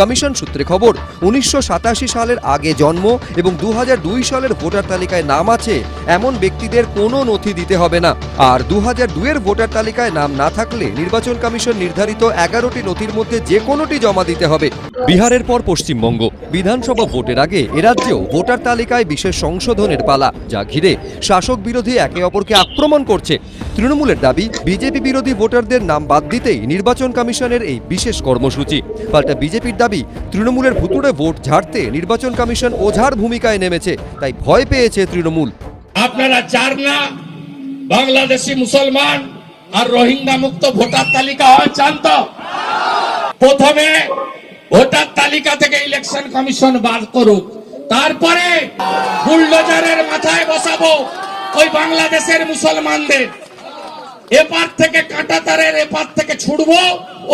Commission সূত্রে খবর, উনিশশো সাতাশি সালের আগে জন্ম এবং দু হাজার দুই সালের ভোটার তালিকায় নাম আছে, এমন ব্যক্তিদের কোনো নথি দিতে হবে না। আর দু এর ভোটার তালিকায় নাম না থাকলে নির্বাচন কমিশন নির্ধারিত এগারোটি নথির মধ্যে যে কোনোটি জমা দিতে হবে। বিহারের পর পশ্চিমবঙ্গ। বিধানসভা ভোটের আগে এরাজ্যেও ভোটার তালিকায় বিশেষ সংশোধনের পালা, যা ঘিরে শাসক বিরোধী একে অপরকে আক্রমণ করছে। তৃণমূলের দাবি, বিজেপি বিরোধী ভোটারদের নাম বাদ দিতেই নির্বাচন কমিশনের এই বিশেষ কর্মসূচি। পাল্টা বিজেপির দাবি, তৃণমূলের ভুতুড়ে ভোট ঝাড়তে নির্বাচন কমিশন ওঝার ভূমিকায় নেমেছে, তাই ভয় পেয়েছে তৃণমূল। আপনারা চার না, বাংলাদেশি মুসলমান আর রোহিঙ্গা মুক্ত ভোটার তালিকা হয় প্রথমে ভোটার তালিকা থেকে ইলেকশন কমিশন বাদ করুক। তারপরে বুলডোজারের মাথায় বসাবো ওই বাংলাদেশের মুসলমানদের। এপার থেকে এপার থেকে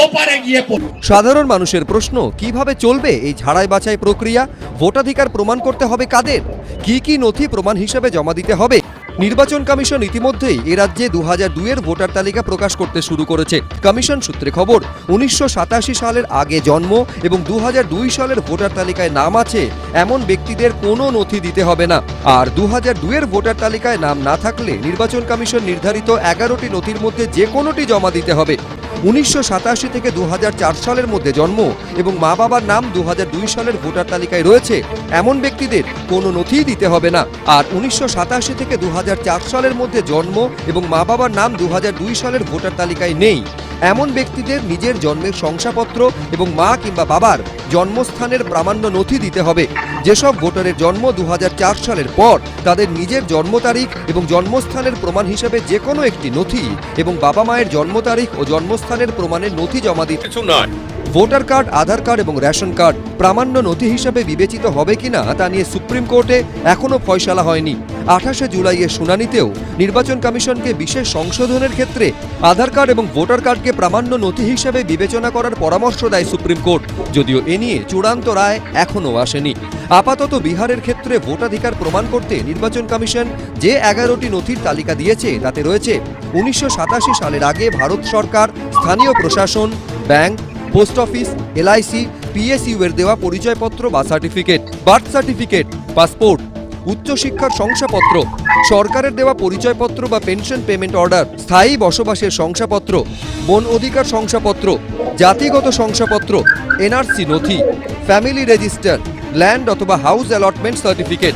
ওপারে গিয়ে সাধারণ মানুষের প্রশ্ন, কীভাবে চলবে এই ঝাড়াই বাছাই প্রক্রিয়া? ভোটাধিকার প্রমাণ করতে হবে কাদের? কি কি নথি প্রমাণ হিসেবে জমা দিতে হবে? নির্বাচন কমিশন ইতিমধ্যেই এ রাজ্যে দু হাজার দুইয়ের ভোটার তালিকা প্রকাশ করতে শুরু করেছে। কমিশন সূত্রে খবর, উনিশশো সাতাশি সালের আগে জন্ম এবং দু হাজার দুই সালের ভোটার তালিকায় নাম আছে, এমন ব্যক্তিদের কোনো নথি দিতে হবে না। আর দু হাজার দুইয়ের ভোটার তালিকায় নাম না থাকলে নির্বাচন কমিশন নির্ধারিত এগারোটি নথির মধ্যে যে কোনোটি জমা দিতে হবে। উনিশশো সাতাশি থেকে দু হাজার চার সালের মধ্যে জন্ম এবং মা বাবার নাম দু হাজার দুই সালের ভোটার তালিকায় রয়েছে, এমন ব্যক্তিদের কোনো নথিই দিতে হবে না। আর উনিশশো সাতাশি থেকে দুহাজার চার সালের মধ্যে জন্ম এবং মা বাবার নাম দু সালের ভোটার তালিকায় নেই। এমন ব্যক্তিদের নিজের জন্মের শংসাপত্র এবং মা কিংবা বাবার জন্মস্থানের প্রামাণ্য নথি দিতে হবে। যেসব ভোটারের জন্ম দু হাজার চার সালের পর, তাদের নিজের জন্ম তারিখ এবং জন্মস্থানের প্রমাণ হিসেবে যে কোনো একটি নথি এবং বাবা মায়ের জন্ম তারিখ ও জন্মস্থানের প্রমাণের নথি জমা দিতে। কিছু নয়। ভোটার কার্ড আধার কার্ড এবং রেশন কার্ড প্রামাণ্য নথি হিসাবে বিবেচিত হবে কিনা তা নিয়ে সুপ্রিম কোর্টে এখনও ফয়সালা হয়নি। আঠাশে জুলাইয়ের শুনানিতেও নির্বাচন কমিশনকে বিশেষ সংশোধনের ক্ষেত্রে আধার কার্ড এবং ভোটার কার্ডকে প্রামাণ্য নথি হিসেবে বিবেচনা করার পরামর্শ দেয় সুপ্রিম কোর্ট, যদিও এ নিয়ে চূড়ান্ত রায় এখনও আসেনি। আপাতত বিহারের ক্ষেত্রে ভোটাধিকার প্রমাণ করতে নির্বাচন কমিশন যে এগারোটি নথির তালিকা দিয়েছে, তাতে রয়েছে উনিশশো সাতাশি সালের আগে ভারত সরকার, স্থানীয় প্রশাসন, bank, post office, LIC, PSU এর দেওয়া পরিচয়পত্র বা সার্টিফিকেট, বার্থ সার্টিফিকেট, পাসপোর্ট উচ্চশিক্ষার শংসাপত্র, সরকারের দেওয়া পরিচয়পত্র বা পেনশন পেমেন্ট অর্ডার, স্থায়ী বসবাসের শংসাপত্র, বন অধিকার শংসাপত্র, জাতিগত শংসাপত্র, এনআরসি নথি, ফ্যামিলি রেজিস্টার, ল্যান্ড অথবা হাউস অ্যালটমেন্ট সার্টিফিকেট।